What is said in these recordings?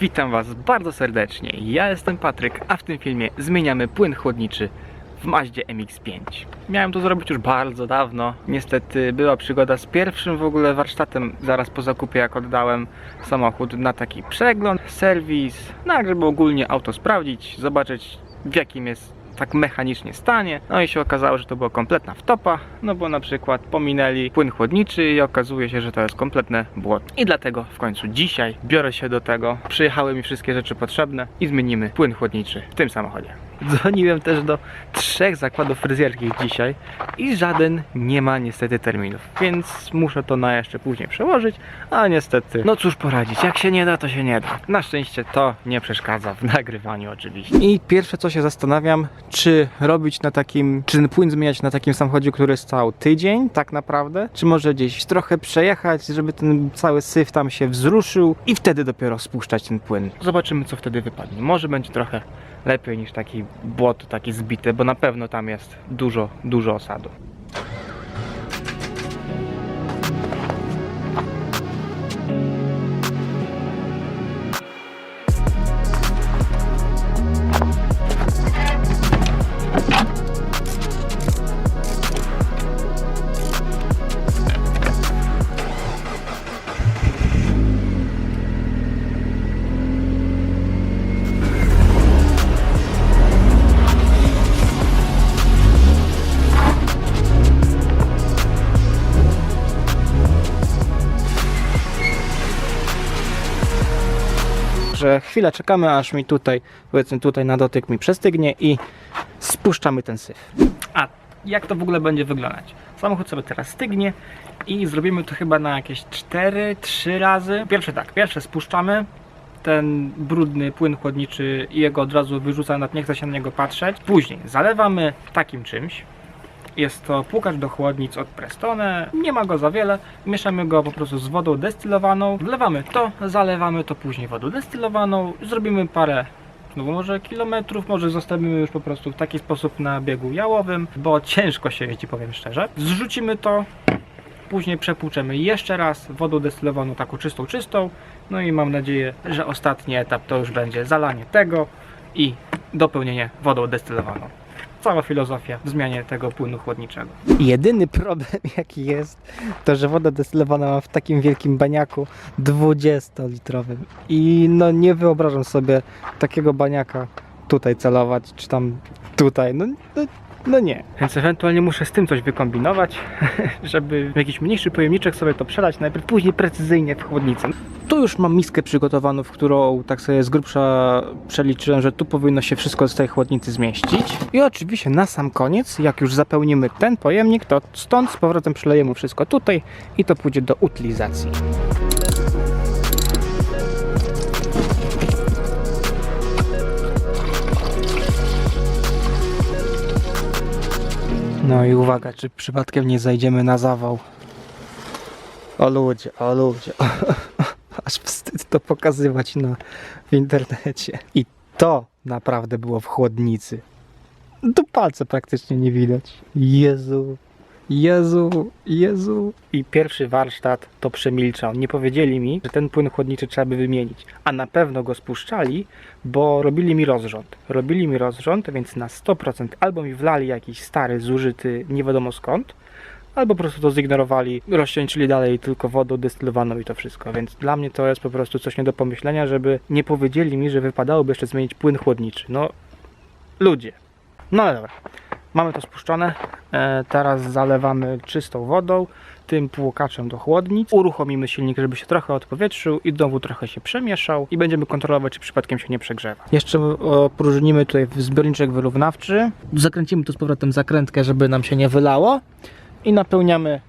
Witam Was bardzo serdecznie. Ja jestem Patryk, a w tym filmie zmieniamy płyn chłodniczy w Maździe MX-5. Miałem to zrobić już bardzo dawno. Niestety była przygoda z pierwszym w ogóle warsztatem zaraz po zakupie, jak oddałem samochód na taki przegląd, serwis, no żeby ogólnie auto sprawdzić, zobaczyć w jakim jest tak mechanicznie stanie. No i się okazało, że to była kompletna wtopa, no bo na przykład pominęli płyn chłodniczy i okazuje się, że to jest kompletne błoto. I dlatego w końcu dzisiaj biorę się do tego. Przyjechały mi wszystkie rzeczy potrzebne i zmienimy płyn chłodniczy w tym samochodzie. Dzwoniłem też do trzech zakładów fryzjerskich dzisiaj i żaden nie ma niestety terminów, więc muszę to na jeszcze później przełożyć, a niestety, no cóż poradzić, jak się nie da, to się nie da. Na szczęście to nie przeszkadza w nagrywaniu oczywiście. I pierwsze co się zastanawiam, czy robić na takim, czy ten płyn zmieniać na takim samochodzie, który stał tydzień tak naprawdę, czy może gdzieś trochę przejechać, żeby ten cały syf tam się wzruszył i wtedy dopiero spuszczać ten płyn. Zobaczymy co wtedy wypadnie. Może będzie trochę lepiej niż taki błoto, taki zbity, bo na pewno tam jest dużo, dużo osadu. Że chwilę czekamy, aż mi tutaj, powiedzmy tutaj na dotyk mi przestygnie i spuszczamy ten syf. A jak to w ogóle będzie wyglądać? Samochód sobie teraz stygnie i zrobimy to chyba na jakieś 4-3 razy. Pierwsze tak, pierwsze spuszczamy ten brudny płyn chłodniczy i jego od razu wyrzuca, nawet nie chce się na niego patrzeć. Później zalewamy takim czymś, jest to płukacz do chłodnic od Prestone. Nie ma go za wiele. Mieszamy go po prostu z wodą destylowaną. Wlewamy to, zalewamy to później wodą destylowaną. Zrobimy parę znowu może kilometrów, może zostawimy już po prostu w taki sposób na biegu jałowym, bo ciężko się jeździ, powiem szczerze. Zrzucimy to, później przepłuczemy jeszcze raz wodą destylowaną, taką czystą, czystą. No i mam nadzieję, że ostatni etap to już będzie zalanie tego i dopełnienie wodą destylowaną cała filozofia w zmianie tego płynu chłodniczego. Jedyny problem jaki jest, to że woda destylowana mam w takim wielkim baniaku 20-litrowym i no nie wyobrażam sobie takiego baniaka tutaj celować, czy tam tutaj, no, no, no nie. Więc ewentualnie muszę z tym coś wykombinować, żeby w jakiś mniejszy pojemniczek sobie to przelać, najpierw później precyzyjnie w chłodnicę. Tu już mam miskę przygotowaną, w którą tak sobie z grubsza przeliczyłem, że tu powinno się wszystko z tej chłodnicy zmieścić. I oczywiście na sam koniec, jak już zapełnimy ten pojemnik, to stąd z powrotem przelejemy wszystko tutaj i to pójdzie do utylizacji. No i uwaga, czy przypadkiem nie zajdziemy na zawał. O ludzie, o ludzie. Aż wstyd to pokazywać na, w internecie. I to naprawdę było w chłodnicy. Tu palce praktycznie nie widać. Jezu, Jezu, Jezu. I pierwszy warsztat to przemilczał. Nie powiedzieli mi, że ten płyn chłodniczy trzeba by wymienić. A na pewno go spuszczali, bo robili mi rozrząd. Robili mi rozrząd, więc na 100% albo mi wlali jakiś stary, zużyty, nie wiadomo skąd, albo po prostu to zignorowali, rozcieńczyli dalej tylko wodą destylowaną i to wszystko. Więc dla mnie to jest po prostu coś nie do pomyślenia, żeby nie powiedzieli mi, że wypadałoby jeszcze zmienić płyn chłodniczy. No, ludzie. No ale dobra. Mamy to spuszczone. E, teraz zalewamy czystą wodą, tym płukaczem do chłodnic. Uruchomimy silnik, żeby się trochę odpowietrzył i znowu trochę się przemieszał i będziemy kontrolować, czy przypadkiem się nie przegrzewa. Jeszcze opróżnimy tutaj zbiorniczek wyrównawczy. Zakręcimy tu z powrotem zakrętkę, żeby nam się nie wylało i napełniamy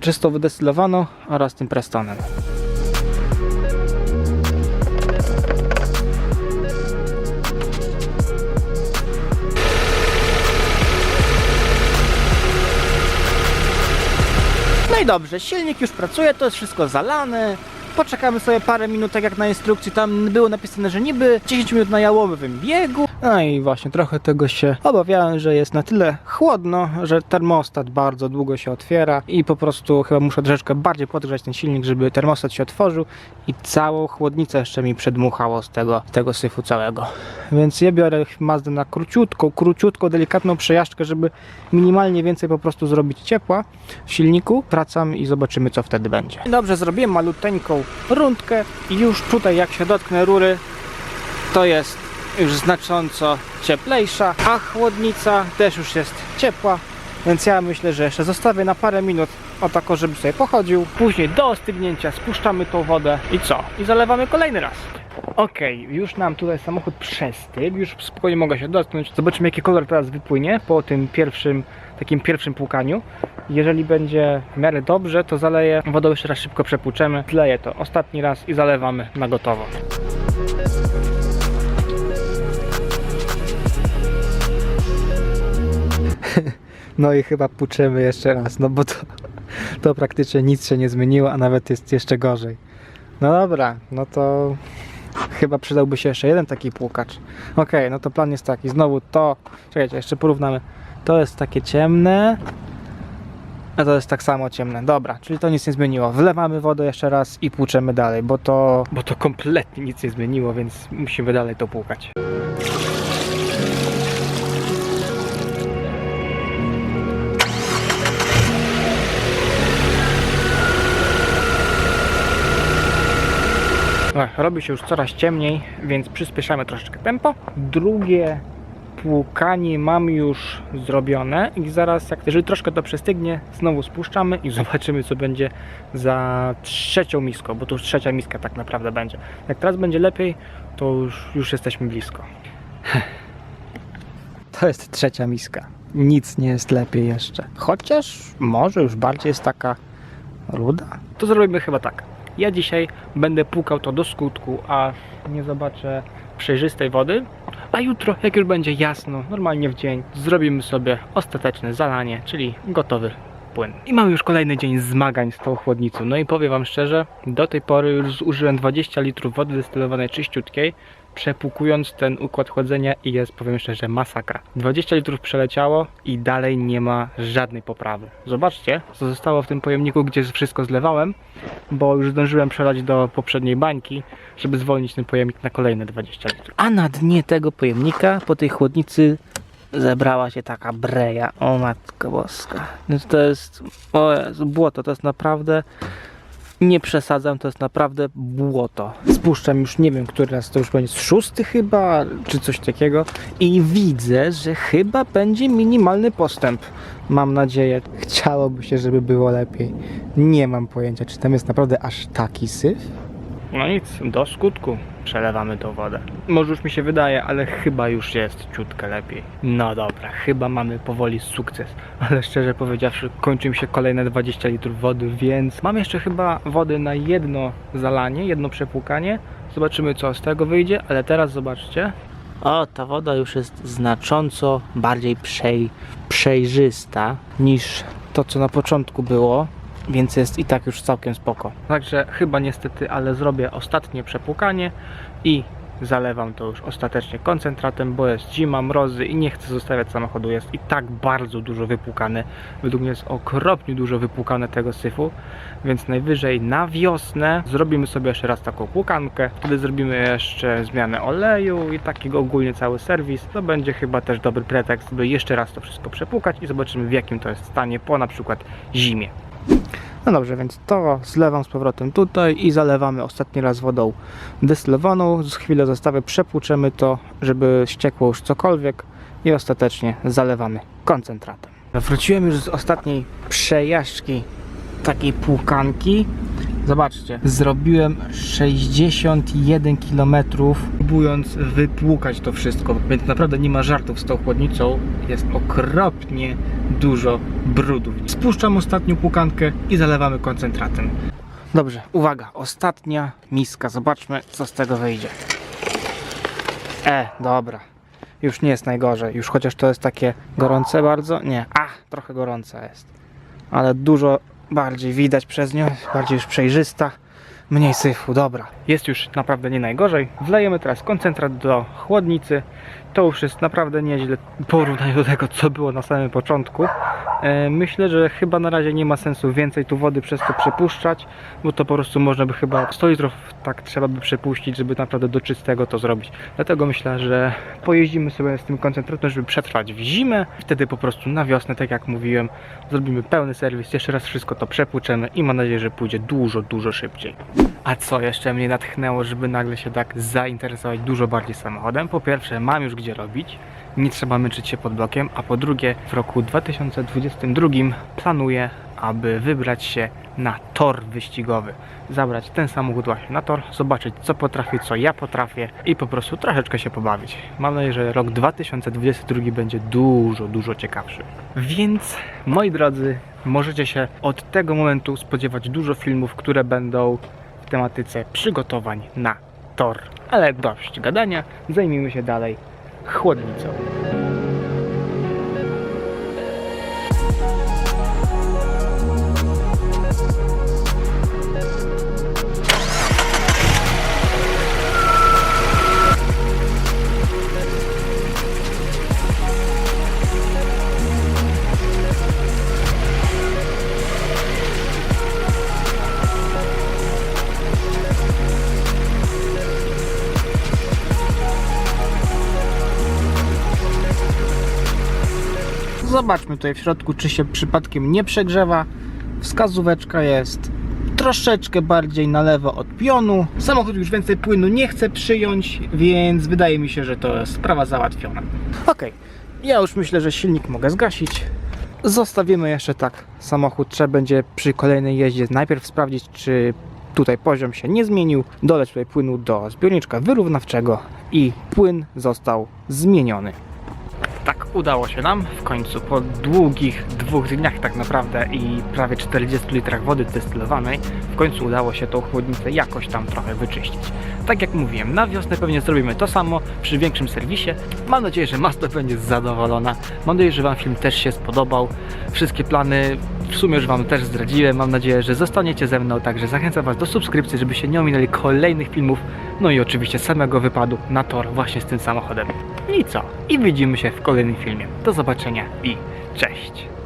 czystą wydestylowaną oraz tym prestonem. Dobrze, silnik już pracuje, to jest wszystko zalane. Poczekamy sobie parę minut, tak jak na instrukcji tam było napisane, że niby 10 minut na jałowym biegu. No i właśnie trochę tego się obawiałem, że jest na tyle chłodno, że termostat bardzo długo się otwiera i po prostu chyba muszę troszeczkę bardziej podgrzać ten silnik, żeby termostat się otworzył i całą chłodnicę jeszcze mi przedmuchało z tego, tego syfu całego. Więc ja biorę Mazdę na króciutką, króciutką, delikatną przejażdżkę, żeby minimalnie więcej po prostu zrobić ciepła w silniku. Wracam i zobaczymy co wtedy będzie. Dobrze, zrobiłem maluteńką rundkę i już tutaj jak się dotknę rury, to jest już znacząco cieplejsza, a chłodnica też już jest ciepła. Więc ja myślę, że jeszcze zostawię na parę minut o tako, żeby sobie pochodził. Później do ostygnięcia spuszczamy tą wodę i co? I zalewamy kolejny raz. Okej, już nam tutaj samochód przestygł, już spokojnie mogę się dotknąć. Zobaczymy jaki kolor teraz wypłynie po tym pierwszym, takim pierwszym płukaniu. Jeżeli będzie w miarę dobrze, to zaleję wodą jeszcze raz szybko przepłuczemy. Zleję to ostatni raz i zalewamy na gotowo. No i chyba puczemy jeszcze raz, no bo to, to praktycznie nic się nie zmieniło, a nawet jest jeszcze gorzej. No dobra, no to chyba przydałby się jeszcze jeden taki płukacz. Okej, no to plan jest taki, znowu to, czekajcie, jeszcze porównamy. To jest takie ciemne, a to jest tak samo ciemne. Dobra, czyli to nic nie zmieniło. Wlewamy wodę jeszcze raz i płuczemy dalej, bo to... Bo to kompletnie nic nie zmieniło, więc musimy dalej to płukać. Robi się już coraz ciemniej, więc przyspieszamy troszeczkę tempo. Drugie płukanie mam już zrobione i zaraz, jak jeżeli troszkę to przestygnie, znowu spuszczamy i zobaczymy, co będzie za trzecią miską, bo to już trzecia miska tak naprawdę będzie. Jak teraz będzie lepiej, to już, już jesteśmy blisko. To jest trzecia miska. Nic nie jest lepiej jeszcze. Chociaż może już bardziej jest taka ruda. To zrobimy chyba tak. Ja dzisiaj będę płukał to do skutku, a nie zobaczę przejrzystej wody. A jutro, jak już będzie jasno, normalnie w dzień, zrobimy sobie ostateczne zalanie, czyli gotowy płyn. I mamy już kolejny dzień zmagań z tą chłodnicą. No i powiem Wam szczerze, do tej pory już zużyłem 20 litrów wody destylowanej czyściutkiej, przepłukując ten układ chłodzenia i jest, powiem szczerze, masakra. 20 litrów przeleciało i dalej nie ma żadnej poprawy. Zobaczcie, co zostało w tym pojemniku, gdzie wszystko zlewałem, bo już zdążyłem przelać do poprzedniej bańki, żeby zwolnić ten pojemnik na kolejne 20 litrów. A na dnie tego pojemnika, po tej chłodnicy, zebrała się taka breja. O matko boska. No To jest, o Jezu, błoto, to jest naprawdę... Nie przesadzam, to jest naprawdę błoto. Spuszczam już nie wiem, który raz to już będzie szósty chyba, czy coś takiego. I widzę, że chyba będzie minimalny postęp. Mam nadzieję. Chciałoby się, żeby było lepiej. Nie mam pojęcia, czy tam jest naprawdę aż taki syf. No nic, do skutku przelewamy tą wodę. Może już mi się wydaje, ale chyba już jest ciutkę lepiej. No dobra, chyba mamy powoli sukces. Ale szczerze powiedziawszy, kończy mi się kolejne 20 litrów wody, więc mam jeszcze chyba wody na jedno zalanie, jedno przepłukanie. Zobaczymy co z tego wyjdzie, ale teraz zobaczcie. O, ta woda już jest znacząco bardziej przej, przejrzysta niż to, co na początku było więc jest i tak już całkiem spoko. Także chyba niestety, ale zrobię ostatnie przepłukanie i zalewam to już ostatecznie koncentratem, bo jest zima, mrozy i nie chcę zostawiać samochodu. Jest i tak bardzo dużo wypłukane. Według mnie jest okropnie dużo wypłukane tego syfu, więc najwyżej na wiosnę zrobimy sobie jeszcze raz taką płukankę. Wtedy zrobimy jeszcze zmianę oleju i takiego ogólnie cały serwis. To będzie chyba też dobry pretekst, by jeszcze raz to wszystko przepłukać i zobaczymy w jakim to jest stanie po na przykład zimie. No dobrze, więc to zlewam z powrotem tutaj i zalewamy ostatni raz wodą destylowaną. Z chwilę zostawię, przepłuczemy to, żeby ściekło już cokolwiek i ostatecznie zalewamy koncentratem. Wróciłem już z ostatniej przejażdżki takiej płukanki. Zobaczcie, zrobiłem 61 km próbując wypłukać to wszystko, więc naprawdę nie ma żartów z tą chłodnicą. Jest okropnie dużo brudu. Spuszczam ostatnią płukankę i zalewamy koncentratem. Dobrze, uwaga, ostatnia miska. Zobaczmy, co z tego wyjdzie. E, dobra. Już nie jest najgorzej. Już chociaż to jest takie gorące bardzo. Nie, a, trochę gorąca jest. Ale dużo bardziej widać przez nią, bardziej już przejrzysta. Mniej syfu, dobra. Jest już naprawdę nie najgorzej. Wlejemy teraz koncentrat do chłodnicy. To już jest naprawdę nieźle w porównaniu do tego, co było na samym początku. E, myślę, że chyba na razie nie ma sensu więcej tu wody przez to przepuszczać, bo to po prostu można by chyba 100 litrów tak trzeba by przepuścić, żeby naprawdę do czystego to zrobić. Dlatego myślę, że pojeździmy sobie z tym koncentratem, żeby przetrwać w zimę. Wtedy po prostu na wiosnę, tak jak mówiłem, zrobimy pełny serwis, jeszcze raz wszystko to przepłuczemy i mam nadzieję, że pójdzie dużo, dużo szybciej. A co jeszcze mnie natchnęło, żeby nagle się tak zainteresować dużo bardziej samochodem? Po pierwsze, mam już gdzie robić, nie trzeba męczyć się pod blokiem, a po drugie, w roku 2022 planuję, aby wybrać się na tor wyścigowy. Zabrać ten samochód właśnie na tor, zobaczyć co potrafię, co ja potrafię i po prostu troszeczkę się pobawić. Mam nadzieję, że rok 2022 będzie dużo, dużo ciekawszy. Więc, moi drodzy, możecie się od tego momentu spodziewać dużo filmów, które będą tematyce przygotowań na tor. Ale dość gadania, zajmijmy się dalej chłodnicą. Zobaczmy tutaj w środku, czy się przypadkiem nie przegrzewa. Wskazóweczka jest troszeczkę bardziej na lewo od pionu. Samochód już więcej płynu nie chce przyjąć, więc wydaje mi się, że to jest sprawa załatwiona. Ok, ja już myślę, że silnik mogę zgasić. Zostawimy jeszcze tak samochód. Trzeba będzie przy kolejnej jeździe najpierw sprawdzić, czy tutaj poziom się nie zmienił. Doleć tutaj płynu do zbiorniczka wyrównawczego i płyn został zmieniony. Tak, udało się nam w końcu po długich dwóch dniach tak naprawdę i prawie 40 litrach wody destylowanej w końcu udało się tą chłodnicę jakoś tam trochę wyczyścić. Tak jak mówiłem, na wiosnę pewnie zrobimy to samo przy większym serwisie. Mam nadzieję, że Masto będzie zadowolona. Mam nadzieję, że Wam film też się spodobał. Wszystkie plany w sumie już Wam też zdradziłem. Mam nadzieję, że zostaniecie ze mną, także zachęcam Was do subskrypcji, żebyście nie ominęli kolejnych filmów. No i oczywiście samego wypadu na tor właśnie z tym samochodem. I co? I widzimy się w kolejnym filmie. Do zobaczenia i cześć!